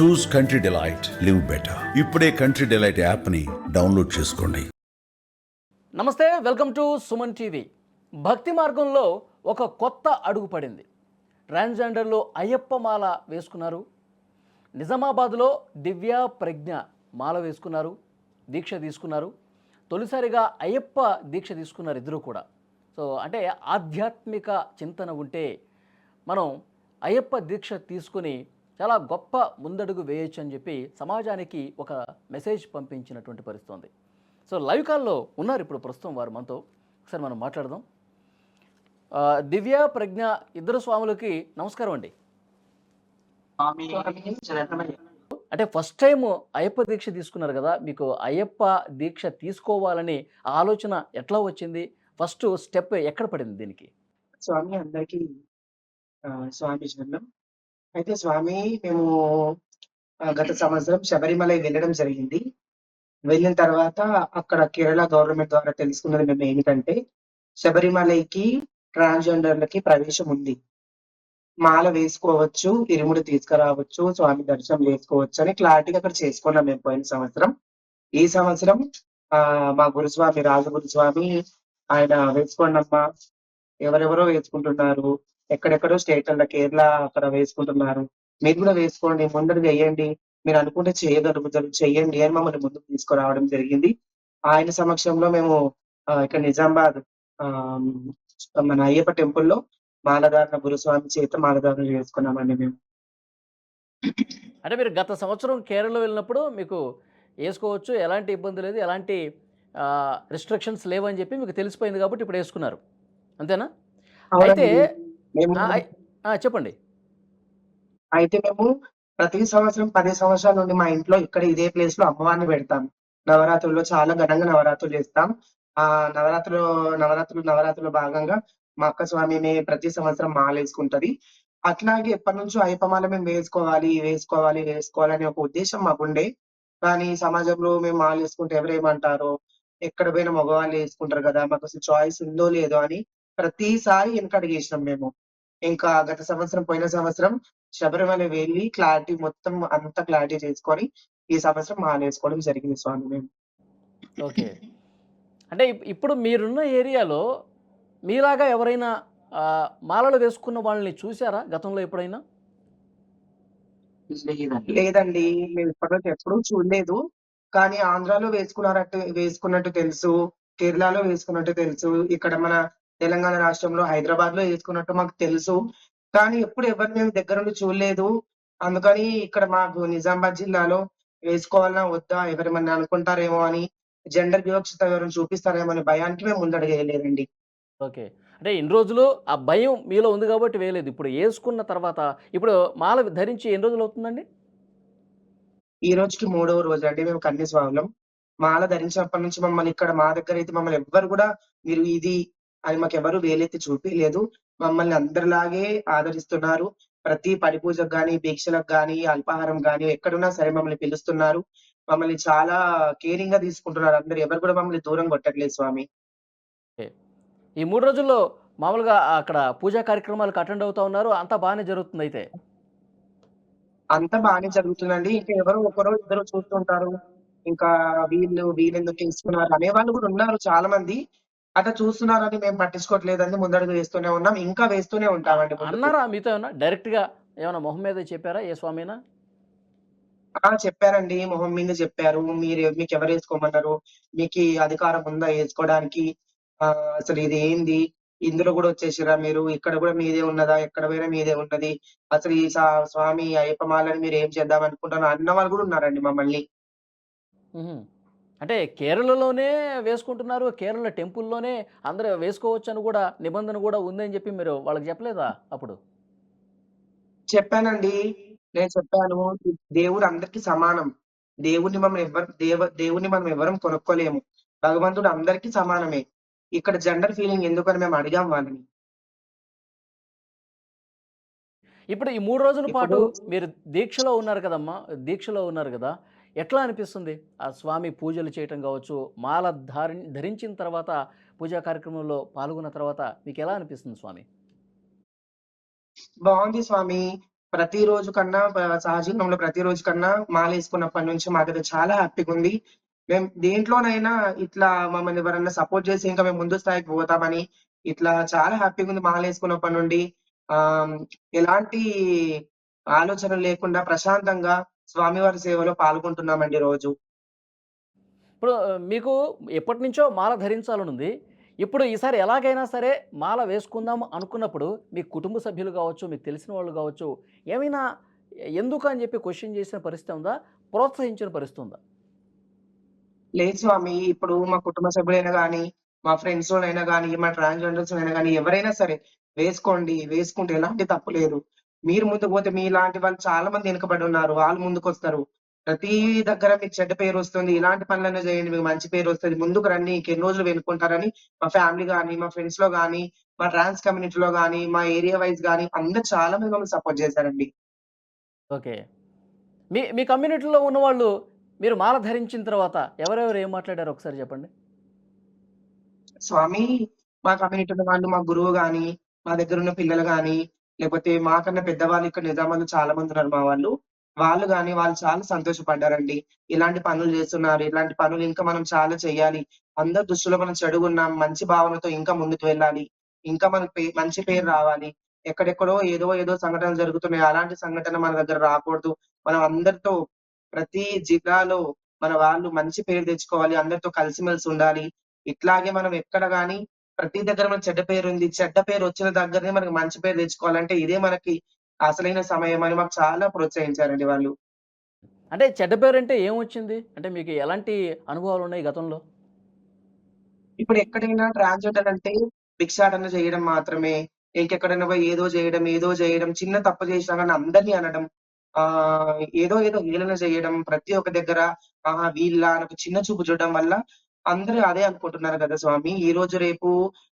Choose Country Delight live better. ఇప్పుడే country delight యాప్ని download చేసుకోండి. నమస్తే వెల్కమ్ టు సుమన్ టీవీ. భక్తి మార్గంలో ఒక కొత్త అడుగు పడింది. ట్రాన్స్జెండర్లో అయ్యప్ప మాల వేసుకున్నారు. నిజామాబాద్లో దివ్య ప్రజ్ఞ మాల వేసుకున్నారు దీక్ష తీసుకున్నారు. తొలిసారిగా అయ్యప్ప దీక్ష తీసుకున్నారు ఇద్దరు కూడా. సో అంటే ఆధ్యాత్మిక చింతన ఉంటే మనం అయ్యప్ప దీక్ష తీసుకుని చాలా గొప్ప ముందడుగు వేయొచ్చు అని చెప్పి సమాజానికి ఒక మెసేజ్ పంపించినటువంటి పరిస్థితి ఉంది సో లైవ్ కాల్లో ఉన్నారు ఇప్పుడు ప్రస్తుతం వారు మనతో. ఒకసారి మనం మాట్లాడదాం. దివ్య ప్రజ్ఞ ఇద్దరు స్వాములకి నమస్కారం అండి. అంటే ఫస్ట్ టైం అయ్యప్ప దీక్ష తీసుకున్నారు కదా మీకు అయ్యప్ప దీక్ష తీసుకోవాలని ఆలోచన ఎట్లా వచ్చింది? ఫస్ట్ స్టెప్ ఎక్కడ పడింది దీనికి? స్వామి అందరికి స్వామి శరణం అయితే స్వామి మేము గత సంవత్సరం శబరిమల వెళ్ళడం జరిగింది. వెళ్ళిన తర్వాత అక్కడ కేరళ గవర్నమెంట్ ద్వారా తెలుసుకున్నది మేము ఏంటంటే శబరిమలకి ట్రాన్స్జెండర్లకి ప్రవేశం ఉంది. మాల వేసుకోవచ్చు ఇరుముడి తీసుకురావచ్చు స్వామి దర్శనం చేసుకోవచ్చు అని క్లారిటీగా అక్కడ చేసుకున్నాం మేము పోయిన సంవత్సరం. ఈ సంవత్సరం ఆ మా గురుస్వామి రాజగురుస్వామి ఆయన వేసుకోండమ్మా ఎవరెవరో వేసుకుంటున్నారు ఎక్కడెక్కడో స్టేట్ల కేరళ అక్కడ వేసుకుంటున్నారు. మీరు కూడా వేసుకోండి ముందడు వేయండి. మీరు అనుకుంటే చేయగలుగుతారు చెయ్యండి అని మమ్మల్ని ముందుకు తీసుకురావడం జరిగింది. ఆయన సమక్షంలో మేము ఇక్కడ నిజామాబాద్ ఆ మన అయ్యప్ప టెంపుల్లో మాలధారణ గురుస్వామి చేత మాలధారణ చేసుకున్నామండి మేము. అంటే మీరు గత సంవత్సరం కేరళ వెళ్ళినప్పుడు మీకు వేసుకోవచ్చు ఎలాంటి ఇబ్బంది లేదు ఎలాంటి రిస్ట్రిక్షన్స్ లేవని చెప్పి మీకు తెలిసిపోయింది కాబట్టి ఇప్పుడు వేసుకున్నారు. అంతేనా? అయితే మేము చెప్పండి. అయితే మేము ప్రతి సంవత్సరం పది సంవత్సరాల నుండి మా ఇంట్లో ఇక్కడ ఇదే ప్లేస్లో అమ్మవారిని పెడతాం. నవరాత్రుల్లో చాలా ఘనంగా నవరాత్రులు చేస్తాం. ఆ నవరాత్రులు నవరాత్రులు నవరాత్రులు భాగంగా మా అక్క స్వామి మే ప్రతి సంవత్సరం మాల వేసుకుంటది. అట్లాగే ఎప్పటి నుంచో అయ్యప్ప మాల మేము వేసుకోవాలి వేసుకోవాలి వేసుకోవాలి అనే ఒక ఉద్దేశం మాకుండే. కానీ సమాజంలో మేము మాల వేసుకుంటే ఎవరేమంటారో ఎక్కడ పోయినా మగవాళ్ళు వేసుకుంటారు కదా మాకు అసలు చాయిస్ ఉందో లేదో అని ప్రతిసారి వెనకడిగేసినాం మేము. ఇంకా గత సంవత్సరం పోయిన సంవత్సరం శబరిమల వెళ్ళి క్లారిటీ మొత్తం అంతా క్లారిటీ చేసుకొని ఈ సంవత్సరం మాల వేసుకోవడం జరిగింది స్వామి మేము. ఓకే. అంటే ఇప్- ఇప్పుడు మీరున్న ఏరియాలో మీలాగా ఎవరైనా మాలలు వేసుకున్న వాళ్ళని చూసారా గతంలో ఎప్పుడైనా? లేదండి. మేము ఇప్పటివరకు ఎప్పుడూ చూడలేదు. కానీ ఆంధ్రాలో వేసుకున్నారట్టు వేసుకున్నట్టు తెలుసు కేరళలో వేసుకున్నట్టు తెలుసు. ఇక్కడ మన తెలంగాణ రాష్ట్రంలో హైదరాబాద్లో వేసుకున్నట్టు మాకు తెలుసు. కానీ ఎప్పుడు ఎవరు మేము దగ్గర నుండి చూడలేదు. అందుకని ఇక్కడ మాకు నిజామాబాద్ జిల్లాలో వేసుకోవాలన్నా వద్దా ఎవరేమన్నా అనుకుంటారేమో అని జెండర్ వివక్షత ఎవరైనా చూపిస్తారేమో అనే భయానికి మేము ముందడుగేయలేదండి. ఓకే. అంటే ఇన్ని రోజులు ఆ భయం మీలో ఉంది కాబట్టి వేయలేదు. ఇప్పుడు వేసుకున్న తర్వాత ఇప్పుడు మాల ధరించి ఎన్ని రోజులు అవుతుందండి? ఈ రోజుకి మూడవ రోజు అండి మేము కన్య స్వాములం మాల ధరించినప్పటి నుంచి మమ్మల్ని ఇక్కడ మా దగ్గర అయితే మమ్మల్ని ఎవ్వరు కూడా మీరు ఇది అని మాకు ఎవరు వేలెత్తి చూపించలేదు మమ్మల్ని అందరిలాగే ఆదరిస్తున్నారు. ప్రతి పడి పూజకు గాని దీక్షలకు గాని అల్పాహారం గాని ఎక్కడున్నా సరే మమ్మల్ని పిలుస్తున్నారు. మమ్మల్ని చాలా కేరింగ్గా తీసుకుంటున్నారు. అందరు ఎవరు కూడా మమ్మల్ని దూరం కొట్టట్లేదు స్వామి. ఈ మూడు రోజుల్లో మామూలుగా అక్కడ పూజా కార్యక్రమాలకు అటెండ్ అవుతా ఉన్నారు. అంతా బాగానే జరుగుతుంది అయితే. అంతా బాగానే జరుగుతుందండి. ఇంకా ఎవరో ఒకరో ఇద్దరు చూస్తుంటారు. ఇంకా వీళ్ళు వీళ్ళు ఎందుకు తీసుకున్నారు అనే వాళ్ళు కూడా ఉన్నారు చాలా మంది అట్లా చూస్తున్నారని మేము పట్టించుకోవట్లేదని ముందడుగు వేస్తూనే ఉన్నాం ఇంకా వేస్తూనే ఉంటామండి. అన్నారా మీతో ఏమన్నా? డైరెక్ట్గా ఏమైనా మొహం మీద చెప్పారా ఏ స్వామినా? ఆ చెప్పారండి మొహం మీద చెప్పారు. మీరు మీకు ఎవరు వేసుకోమన్నారు? మీకు ఈ అధికారం ఉందా వేసుకోవడానికి? ఆ అసలు ఇది ఏంది? ఇందులో కూడా వచ్చేసిరా మీరు? ఇక్కడ కూడా మీదే ఉన్నదా? ఎక్కడ పోయినా మీదే ఉన్నది? అసలు ఈ సా- స్వామి అయ్యప్ప మాలని మీరు ఏం చేద్దాం అనుకుంటారు అన్న వాళ్ళు కూడా ఉన్నారండి మమ్మల్ని. మ్హూ. అంటే కేరళలోనే వేసుకుంటున్నారు కేరళ టెంపుల్లోనే అందరూ వేసుకోవచ్చు అని కూడా నిబంధన కూడా ఉందని చెప్పి మీరు వాళ్ళకి చెప్పలేదా అప్పుడు? చెప్పానండి. నేను చెప్పాను దేవుడు అందరికి సమానం. దేవుడిని మనం ఎవరు దేవ దేవుడిని మనం ఎవరం కొనుక్కోలేము. భగవంతుడు అందరికీ సమానమే. ఇక్కడ జెండర్ ఫీలింగ్ ఎందుకని మేము అడిగాం వాళ్ళని. ఇప్పుడు ఈ మూడు రోజుల పాటు మీరు దీక్షలో ఉన్నారు కదమ్మా దీక్షలో ఉన్నారు కదా. ఎట్లా అనిపిస్తుంది ఆ స్వామి పూజలు చేయటం కావచ్చు మాల ధారి ధరించిన తర్వాత పూజా కార్యక్రమంలో పాల్గొన్న తర్వాత మీకు ఎలా అనిపిస్తుంది స్వామి బాగుంది స్వామి ప్రతిరోజు కన్నా సహజంలో సహజీవనంలో ప్రతిరోజు కన్నా మాల వేసుకున్నప్పటి నుంచి మాకైతే చాలా హ్యాపీగుంది. మేము దేంట్లోనైనా ఇట్లా మమ్మల్ని ఎవరన్నా సపోర్ట్ చేసి ఇంకా మేము ముందు స్థాయికి పోతామని ఇట్లా చాలా హ్యాపీగా ఉంది మాల వేసుకున్నప్పటి నుండి. ఆ ఎలాంటి ఆలోచనలు లేకుండా ప్రశాంతంగా స్వామివారి సేవలో పాల్గొంటున్నామండి రోజు. ఇప్పుడు మీకు ఎప్పటినుంచో మాల ధరించాలనుంది. ఇప్పుడు ఈసారి ఎలాగైనా సరే మాల వేసుకుందాం అనుకున్నప్పుడు మీ కుటుంబ సభ్యులు కావచ్చు, మీకు తెలిసిన వాళ్ళు కావచ్చు, ఏమైనా ఎందుకు అని చెప్పి క్వెషన్ చేసిన పరిస్థితి ఉందా? ప్రోత్సహించిన పరిస్థితి ఉందా? లేదు స్వామి. ఇప్పుడు మా కుటుంబ సభ్యులైనా గానీ, మా ఫ్రెండ్స్‌లోనైనా గానీ, మా ట్రాన్స్‌జెండర్స్‌లోనైనా గానీ ఎవరైనా సరే వేసుకోండి. వేసుకుంటే ఎలాంటి తప్పు లేదు. మీరు ముందుకు పోతే మీలాంటి వాళ్ళు చాలా మంది వెనకబడి ఉన్నారు. వాళ్ళు ముందుకొస్తారు. ప్రతి దగ్గర మీకు చెడ్డ పేరొస్తుంది. ఇలాంటి పనులన్నా చేయండి. మీకు మంచి పేరొస్తది. ముందుకు రండి. ఇంకెన్ని రోజులు వెనుకుంటారని మా ఫ్యామిలీ గానీ, మా ఫ్రెండ్స్‌లో గానీ, మా ట్రాన్స్ కమ్యూనిటీలో గానీ, మా ఏరియా వైస్ గానీ అందరూ చాలా మంది మమ్మల్ని సపోర్ట్ చేశారండి. ఓకే. మీ మీ కమ్యూనిటీలో ఉన్నవాళ్ళు మీరు మాల ధరించిన తర్వాత ఎవరెవరు ఏం మాట్లాడారో ఒకసారి చెప్పండి? స్వామి మా కమ్యూనిటీలో వాళ్ళు మా గురువు గాని, మా దగ్గరున్న పిల్లలు గాని, లేకపోతే మాకన్నా పెద్దవాళ్ళు ఇక్కడ నిజామాబాద్‌లో చాలా మందున్నారు మా వాళ్ళు. వాళ్ళు కానీ వాళ్ళు చాలా సంతోషపడ్డారండి. ఇలాంటి పనులు చేస్తున్నారు. ఇలాంటి పనులు ఇంకా మనం చాలా చేయాలి అందరి దృష్టిలో మనం చెడుగున్నాం. మంచి భావనతో ఇంకా ముందుకు వెళ్ళాలి. ఇంకా మనకి పే మంచి పేరు రావాలి. ఎక్కడెక్కడో ఏదో ఏదో సంఘటనలు జరుగుతున్నాయి. అలాంటి సంఘటన మన దగ్గర రాకూడదు. మనం అందరితో ప్రతి జిల్లాలో మన వాళ్ళు మంచి పేరు తెచ్చుకోవాలి. అందరితో కలిసిమెలిసి ఉండాలి. ఇట్లాగే మనం ఎక్కడ కానీ ప్రతి దగ్గర మనకు చెడ్డ పేరుంది. చెడ్డ పేరు వచ్చిన దగ్గరనే మనకు మంచి పేరు తెచ్చుకోవాలంటే ఇదే మనకి అసలైన సమయం అని మాకు చాలా ప్రోత్సహించారండి వాళ్ళు. అంటే చెడ్డ పేరంటే ఏమొచ్చింది? అంటే మీకు ఎలాంటి అనుభవాలు ఉన్నాయి గతంలో? ఇప్పుడు ఎక్కడైనా ట్రాన్స్‌జెండర్ అంటే భిక్షాటన చేయడం మాత్రమే. ఇంకెక్కడైనా పోయి ఏదో చేయడం, ఏదో చేయడం, చిన్న తప్పు చేసినా గాని అందరిని అనడం. ఆహ్, ఏదో ఏదో హేళన చేయడం. ప్రతి ఒక్క దగ్గర ఆహా! వీళ్ళా అని ఒక చిన్న చూపు చూడడం వల్ల అందరూ అదే అనుకుంటున్నారు కదా స్వామి. ఈరోజు రేపు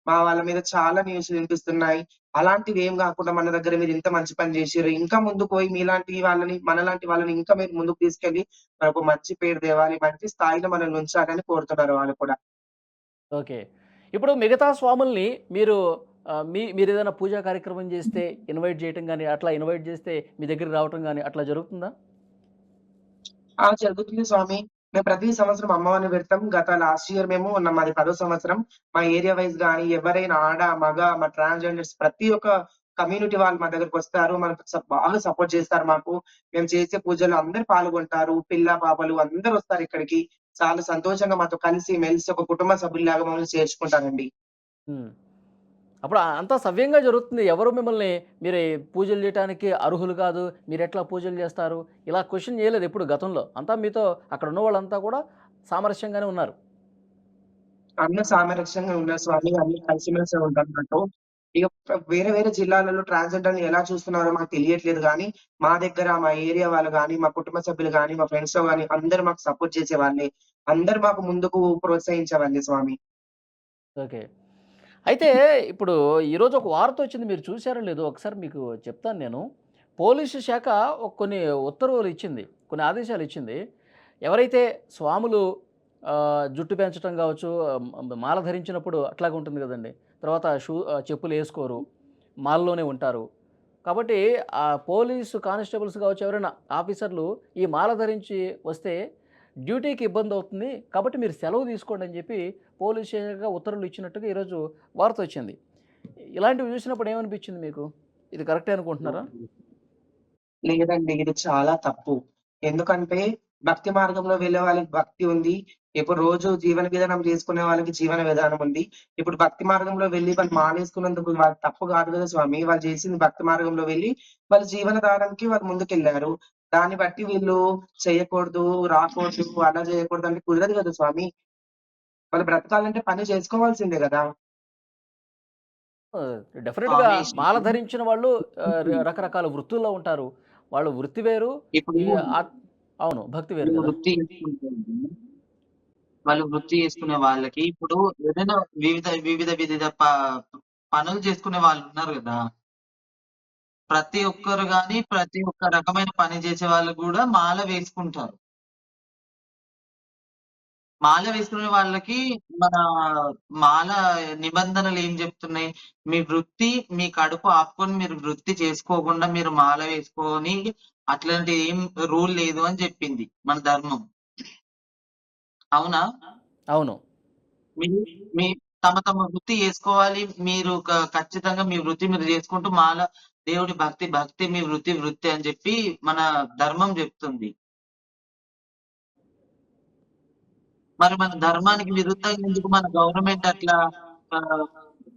మా వాళ్ళ మీద చాలా న్యూస్‌లు వినిపిస్తున్నాయి. అలాంటివి ఏం గాకుండా మన దగ్గర మీరు ఇంత మంచి పని చేసిర్రు. ఇంకా ముందుకు పోయి మీలాంటి వాళ్ళని, మనలాంటి వాళ్ళని ఇంకా మీరు ముందుకు తీసుకెళ్ళి మనకు మంచి పేరు తేవాలి. మంచి స్థాయిలో మనల్ని ఉంచాలని కోరుతున్నారు వాళ్ళు కూడా. ఓకే. ఇప్పుడు మిగతా స్వాముల్ని మీరు మీ మీరేదైనా పూజా కార్యక్రమం చేస్తే ఇన్వైట్ చేయటం గాని, అట్లా ఇన్వైట్ చేస్తే మీ దగ్గరికి రావటం గాని అట్లా జరుగుతుందా? ఆ! జరుగుతుంది స్వామి. మేము ప్రతి సంవత్సరం అమ్మవారిని పెడతాం. గత లాస్ట్ ఇయర్ మేము ఉన్న మాది పదో సంవత్సరం. మా ఏరియా వైస్ గాని, ఎవరైనా ఆడ, మగ, మా ట్రాన్స్‌జెండర్స్ ప్రతి ఒక్క కమ్యూనిటీ వాళ్ళు మా దగ్గరకొస్తారు. మనకు బాగా సపోర్ట్ చేస్తారు మాకు. మేము చేసే పూజలు అందరు పాల్గొంటారు. పిల్ల, పాపలు అందరొస్తారు ఇక్కడికి. చాలా సంతోషంగా మాతో కలిసి మెలిసి ఒక కుటుంబ సభ్యులాగా మమ్మల్ని చేర్చుకుంటారండి. అప్పుడు అంతా సవ్యంగా జరుగుతుంది. ఎవరు మిమ్మల్ని మీరు పూజలు చేయటానికి అర్హులు కాదు. మీరెట్లా పూజలు చేస్తారు? ఇలా క్వెషన్ చేయలేదు ఎప్పుడు గతంలో. అంతా మీతో అక్కడ ఉన్న వాళ్ళంతా కూడా సామరస్యంగానే ఉన్నారు. అందరూ సామరస్యంగా ఉన్నారు స్వామి. అందరూ కలిసిమెలిసి ఉంటారు ప వేరే వేరే జిల్లాలలో ట్రాన్స్‌జెండర్‌ని ఎలా చూస్తున్నారో మాకు తెలియట్లేదు గానీ, మా దగ్గర మా ఏరియా వాళ్ళు గాని, మా కుటుంబ సభ్యులు గాని, మా ఫ్రెండ్స్‌లో గాని అందరూ మాకు సపోర్ట్ చేసేవాళ్ళే. అందరూ మాకు ముందుకు ప్రోత్సహించేవాళ్ళే స్వామి. ఓకే. అయితే ఇప్పుడు ఈరోజు ఒక వార్త వచ్చింది. మీరు చూసారో లేదో ఒకసారి మీకు చెప్తాను నేను. పోలీసు శాఖ కొన్ని ఉత్తర్వులు ఇచ్చింది. కొన్ని ఆదేశాలు ఇచ్చింది. ఎవరైతే స్వాములు జుట్టు పెంచడం కావచ్చు, మాల ధరించినప్పుడు అట్లాగే ఉంటుంది కదండీ. తర్వాత షూ చెప్పులు వేసుకోరు మాలలోనే ఉంటారు. కాబట్టి ఆ పోలీసు కానిస్టేబుల్స్ కావచ్చు, ఎవరైనా ఆఫీసర్లు ఈ మాల ధరించి వస్తే డ్యూటీకి ఇబ్బందవుతుంది. కాబట్టి మీరు సెలవు తీసుకోండి అని చెప్పి పోలీస్ స్టేషన్గా ఉత్తర్వులు ఇచ్చినట్టుగా ఈరోజు వార్త వచ్చింది. ఇలాంటివి చూసినప్పుడు ఏమనిపించింది మీకు? ఇది కరెక్టే అనుకుంటున్నారా? లేదండి. ఇది చాలా తప్పు. ఎందుకంటే భక్తి మార్గంలో వెళ్ళే వాళ్ళకి భక్తి ఉంది. ఇప్పుడు రోజు జీవన విధానం చేసుకునే వాళ్ళకి జీవన విధానం ఉంది. ఇప్పుడు భక్తి మార్గంలో వెళ్ళి వాళ్ళు మానేసుకున్నందుకు వాళ్ళు తప్పు కాదు కదా స్వామి. వాళ్ళు చేసింది భక్తి మార్గంలో వెళ్ళి వాళ్ళ జీవనధారంకి వాళ్ళు ముందుకెళ్ళారు. దాన్ని బట్టి వీళ్ళు చేయకూడదు, రాకూడదు, అలా చేయకూడదు అంటే కుదరదు కదా స్వామి. వాళ్ళు బ్రతకాలంటే పని చేసుకోవాల్సిందే గదా! ఆహ్, డెఫినిట్‌గా స్వామి మాల ధరించిన వాళ్ళు రకరకాల వృత్తుల్లో ఉంటారు. వాళ్ళు వృత్తి వేరు. అవును. భక్తి వేరు కదా! వృత్తి. వాళ్ళు వృత్తి చేసుకునే వాళ్ళకి ఇప్పుడు ఏదైనా వివిధ వివిధ వివిధ పనులు చేసుకునే వాళ్ళు ఉన్నారు గదా! ప్రతి ఒక్కరు గాని, ప్రతి ఒక్క రకమైన పని చేసే వాళ్ళు గూడా మాల వేసుకుంటారు. మాల వేసుకునే వాళ్ళకి మన మాల నిబంధనలు ఏం చెప్తున్నాయి? మీ వృత్తి మీ కడుపు ఆపుకొని మీరు వృత్తి చేసుకోకుండా మీరు మాల వేసుకొని అట్లాంటి ఏం రూల్ లేదు అని చెప్పింది మన ధర్మం. అవునా? అవును. మీ తమ తమ వృత్తి చేసుకోవాలి. మీరు ఖచ్చితంగా మీ వృత్తి మీరు చేసుకుంటూ మాల దేవుడి భక్తి భక్తి మీ వృత్తి వృత్తి అని చెప్పి మన ధర్మం చెప్తుంది. మరి మన ధర్మానికి విరుద్ధంగా ఎందుకు మన గవర్నమెంట్ అట్లా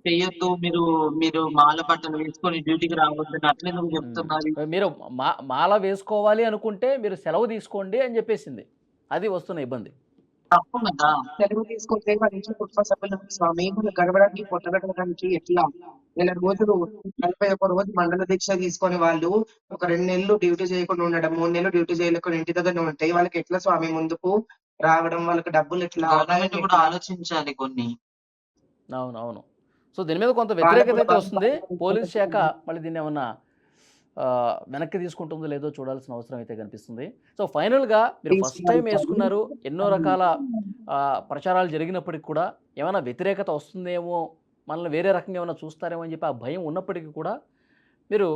చెయ్యొద్దు? మీరు మీరు మాల బట్టలు వేసుకొని డ్యూటీకి రావద్దని అట్లా ఎందుకు చెప్తున్నారు. మీరు మా మాల వేసుకోవాలి అనుకుంటే మీరు సెలవు తీసుకోండి అని చెప్పేసింది. అది వస్తున్న ఇబ్బంది. తప్పు కదా. తెలుగు తీసుకుంటే వాళ్ళ ఇంట్లో కుటుంబ సభ్యులు స్వామి కూడా గడవడానికి పొట్టగడడానికి ఎట్లా? నెల రోజులు నలభై ఒక రోజు మండల దీక్ష తీసుకొని వాళ్ళు ఒక రెండు నెలలు డ్యూటీ చేయకుండా ఉండడం మూడు నెలలు డ్యూటీ చేయలేకుండా ఇంటి దగ్గర ఉంటాయి వాళ్ళకి ఎట్లా స్వామి ముందుకు రావడం వాళ్ళకి డబ్బులు ఎట్లా కూడా? ఆలోచించాలి కొన్ని. అవును అవును సో దీని మీద కొంత వ్యతిరేకత అయితే వస్తుంది. పోలీస్ శాఖ మళ్ళీ దీన్ని ఏమన్నా వెనక్కి తీసుకుంటుందో లేదో చూడాల్సిన అవసరం అయితే కనిపిస్తుంది. సో ఫైనల్గా మీరు ఫస్ట్ టైం వేసుకున్నారు ఎన్నో రకాల ఆ, ప్రచారాలు జరిగినప్పటికి కూడా ఏమైనా వ్యతిరేకత వస్తుందేమో మనల్ని వేరే రకంగా ఏమైనా చూస్తారేమో అని చెప్పి ఆ భయం ఉన్నప్పటికీ కూడా మీరు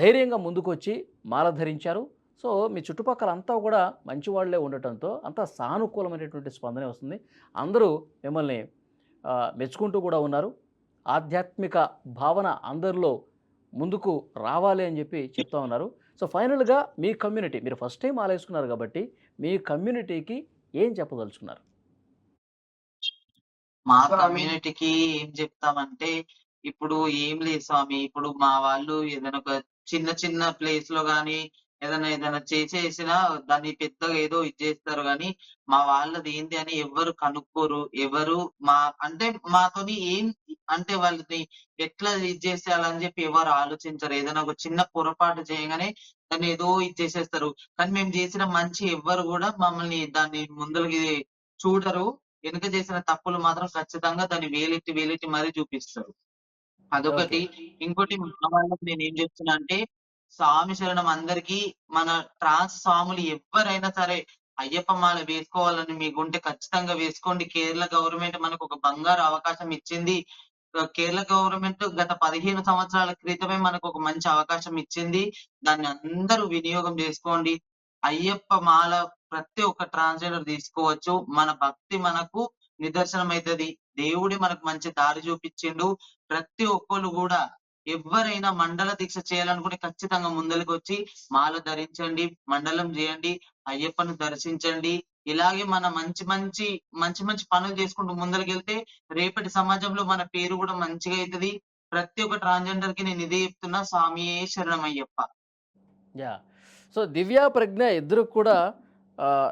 ధైర్యంగా ముందుకొచ్చి మాల ధరించారు. సో మీ చుట్టుపక్కల అంతా కూడా మంచి వాళ్ళే ఉండటంతో అంతా సానుకూలమైనటువంటి స్పందన వస్తుంది. అందరూ మిమ్మల్ని మెచ్చుకుంటూ కూడా ఉన్నారు. ఆధ్యాత్మిక భావన అందరిలో ముందుకు రావాలి అని చెప్పి చెప్తా ఉన్నారు. సో ఫైనల్గా మీ కమ్యూనిటీ మీరు ఫస్ట్ టైం ఆలోచుకున్నారు కాబట్టి మీ కమ్యూనిటీకి ఏం చెప్పదలుచుకున్నారు? మా. కమ్యూనిటీకి ఏం చెప్తామంటే ఇప్పుడు ఏం లేదు స్వామి ఇప్పుడు మా వాళ్ళు ఏదైనా ఒక చిన్న చిన్న ప్లేస్లో గానీ ఏదైనా ఏదైనా చేసేసినా దాన్ని పెద్దగా ఏదో ఇది చేస్తారు కానీ మా వాళ్ళది ఏంది అని ఎవరు కనుక్కోరు. ఎవరు మా అంటే మాతోని ఏం అంటే వాళ్ళని ఎట్లా ఇది చేసేయాలని చెప్పి ఎవరు ఆలోచించరు. ఏదైనా ఒక చిన్న పొరపాటు చేయగానే దాన్ని ఏదో ఇది చేసేస్తారు. కానీ మేము చేసిన మంచి ఎవ్వరు కూడా మమ్మల్ని దాన్ని ముందలకి చూడరు. వెనుక చేసిన తప్పులు మాత్రం ఖచ్చితంగా దాన్ని వేలెత్తి వేలెత్తి మరీ చూపిస్తారు. అదొకటి. ఇంకోటి మా వాళ్ళకి నేను ఏం చెప్తున్నా అంటే స్వామి శరణం అందరికీ మన ట్రాన్స్ స్వాములు ఎవరైనా సరే అయ్యప్ప మాల వేసుకోవాలని మీకుంటే ఖచ్చితంగా వేసుకోండి. కేరళ గవర్నమెంట్ మనకు ఒక బంగారు అవకాశం ఇచ్చింది. కేరళ గవర్నమెంట్ గత పదిహేను సంవత్సరాల క్రితమే మనకు ఒక మంచి అవకాశం ఇచ్చింది. దాన్ని అందరూ వినియోగం చేసుకోండి. అయ్యప్ప మాల ప్రతి ఒక్క ట్రాన్స్జెండర్ తీసుకోవచ్చు. మన భక్తి మనకు నిదర్శనం అవుతుంది దేవుడి మనకు మంచి దారి చూపించిండు. ప్రతి ఒక్కరు కూడా ఎవరైనా మండల దీక్ష చేయాలనుకుంటే ఖచ్చితంగా ముందరికి వచ్చి మాల ధరించండి మండలం చేయండి అయ్యప్పను దర్శించండి. ఇలాగే మన మంచి మంచి మంచి మంచి పనులు చేసుకుంటూ ముందరికి రేపటి సమాజంలో మన పేరు కూడా మంచిగా అవుతుంది ప్రతి ఒక్క ట్రాన్స్జెండర్కి నేను ఇదే చెప్తున్నా స్వామి శరణం అయ్యప్ప యా. సో దివ్య ప్రజ్ఞ ఇద్దరు కూడా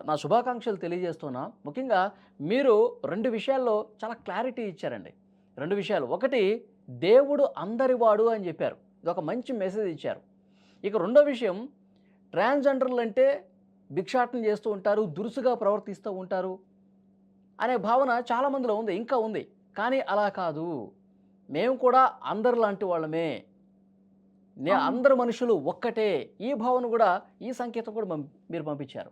నా శుభాకాంక్షలు తెలియజేస్తున్నా. ముఖ్యంగా మీరు రెండు విషయాల్లో చాలా క్లారిటీ ఇచ్చారండి. రెండు విషయాలు. ఒకటి దేవుడు అందరివాడు అని చెప్పారు. ఇది ఒక మంచి మెసేజ్ ఇచ్చారు. ఇక రెండో విషయం ట్రాన్స్జెండర్లు అంటే భిక్షాటన చేస్తూ ఉంటారు దురుసుగా ప్రవర్తిస్తూ ఉంటారు అనే భావన చాలామందిలో ఉంది ఇంకా ఉంది. కానీ అలా కాదు. మేము కూడా అందరు లాంటి వాళ్ళమే. నే అందరు మనుషులు ఒక్కటే. ఈ భావన కూడా ఈ సంకేతం కూడా మీరు పంపించారు.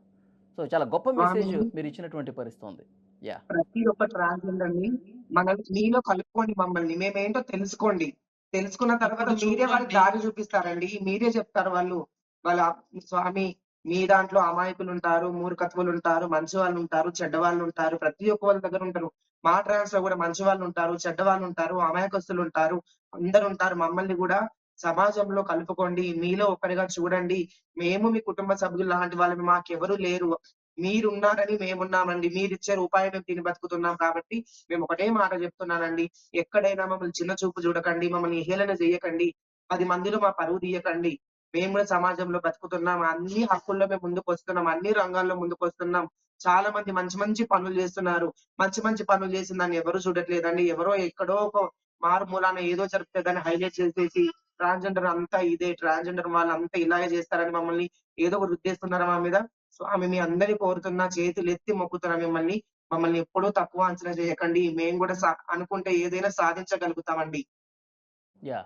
సో చాలా గొప్ప మెసేజ్. మీరు ఇచ్చినటువంటి పరిస్థితి ఉంది యా. ప్రతి ఒక్క ట్రాన్స్జెండర్ని మన మీలో కలుపుకోండి మమ్మల్ని. మేమేంటో తెలుసుకోండి. తెలుసుకున్న తర్వాత మీరే వాళ్ళకి దారి చూపిస్తారండి. మీరే చెప్తారు వాళ్ళు. వాళ్ళ స్వామి మీ దాంట్లో అమాయకులు ఉంటారు మూర్ఖత్వులు ఉంటారు మంచి వాళ్ళు ఉంటారు చెడ్డ వాళ్ళు ఉంటారు ప్రతి ఒక్క వాళ్ళ దగ్గర ఉంటారు. మా ట్రాన్స్లో కూడా మంచి వాళ్ళు ఉంటారు చెడ్డ వాళ్ళు ఉంటారు అమాయకస్తులు ఉంటారు అందరు ఉంటారు మమ్మల్ని కూడా సమాజంలో కలుపుకోండి. మీలో ఒకరిగా చూడండి. మేము మీ కుటుంబ సభ్యులు లాంటి వాళ్ళని మాకెవరు లేరు. మీరున్నారని మేమున్నామండి. మీరు ఇచ్చే రూపాయి మేము తిని బతుకుతున్నాం కాబట్టి మేము ఒకటే మాట చెప్తున్నానండి. ఎక్కడైనా మమ్మల్ని చిన్న చూపు చూడకండి. మమ్మల్ని హేళన చేయకండి. పది మందిలో మా పరువు తీయకండి. మేము కూడా సమాజంలో బతుకుతున్నాం. అన్ని హక్కుల్లో మేము ముందుకు వస్తున్నాం అన్ని రంగాల్లో ముందుకు వస్తున్నాం చాలా మంది మంచి మంచి పనులు చేస్తున్నారు. మంచి మంచి పనులు చేసిన దాన్ని ఎవరు చూడట్లేదండి. ఎవరో ఎక్కడో ఒక మారుమూలాన ఏదో జరిపితే హైలైట్ చేసేసి ట్రాన్స్జెండర్ అంతా ఇదే ట్రాన్స్జెండర్ వాళ్ళు అంతా ఇలాగే చేస్తారని మమ్మల్ని ఏదో ఒకటి రుద్దేస్తున్నారా మా మీద? స్వామి మీ అందరి కోరుతున్నా చేతులు ఎత్తి మొక్కుతున్నా మిమ్మల్ని? మమ్మల్ని ఎప్పుడూ తక్కువ అంచనా చేయకండి. మేము కూడా సా- అనుకుంటే ఏదైనా సాధించగలుగుతామండి. యా.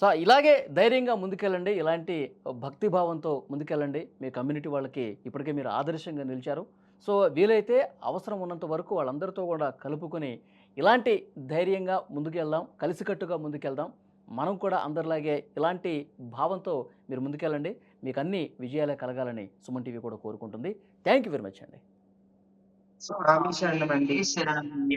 సో ఇలాగే ధైర్యంగా ముందుకెళ్ళండి. ఇలాంటి భక్తి భావంతో ముందుకెళ్ళండి. మీ కమ్యూనిటీ వాళ్ళకి ఇప్పటికే మీరు ఆదర్శంగా నిలిచారు. సో వీలైతే అవసరం ఉన్నంత వరకు వాళ్ళందరితో కూడా కలుపుకొని ఇలాంటి ధైర్యంగా ముందుకెళ్దాం. కలిసికట్టుగా ముందుకెళ్దాం. మనం కూడా అందరిలాగే ఇలాంటి భావంతో మీరు ముందుకెళ్ళండి. మీకు అన్ని విజయాలే కలగాలని సుమన్ టీవీ కూడా కోరుకుంటుంది. థ్యాంక్ యూ వెరీ మచ్ అండి. సో రామేశ్వరం అండి. శరణం